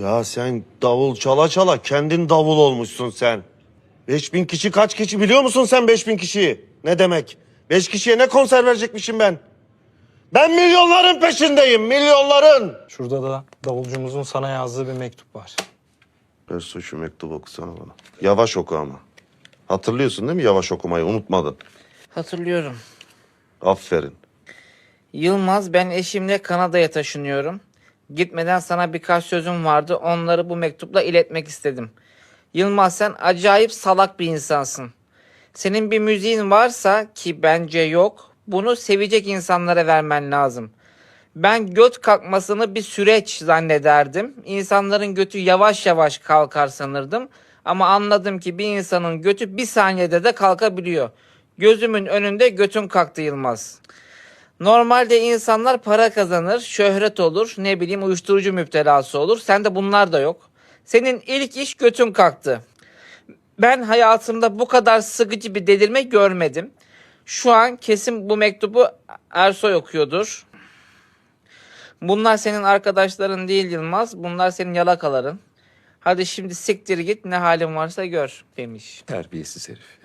Ya sen davul çala çala kendin davul olmuşsun sen. 5000 kişi kaç kişi biliyor musun sen 5000 kişiyi? Ne demek? 5 kişiye ne konser verecekmişim ben? Ben milyonların peşindeyim, milyonların. Şurada da davulcumuzun sana yazdığı bir mektup var. Ersoy şu mektubu okusana bana. Yavaş oku ama. Hatırlıyorsun değil mi yavaş okumayı? Unutmadın. Hatırlıyorum. Aferin. Yılmaz ben eşimle Kanada'ya taşınıyorum. Gitmeden sana birkaç sözüm vardı. Onları bu mektupla iletmek istedim. Yılmaz sen acayip salak bir insansın. Senin bir müziğin varsa ki bence yok. Bunu sevecek insanlara vermen lazım. Ben göt kalkmasını bir süreç zannederdim. İnsanların götü yavaş yavaş kalkar sanırdım. Ama anladım ki bir insanın götü bir saniyede de kalkabiliyor. Gözümün önünde götün kalktı Yılmaz. Normalde insanlar para kazanır, şöhret olur, ne bileyim uyuşturucu müptelası olur. Sende bunlar da yok. Senin ilk iş götün kalktı. Ben hayatımda bu kadar sıkıcı bir delirme görmedim. Şu an kesin bu mektubu Ersoy okuyordur. Bunlar senin arkadaşların değil Yılmaz. Bunlar senin yalakaların. Hadi şimdi siktir git ne halin varsa gör demiş. Terbiyesiz herif.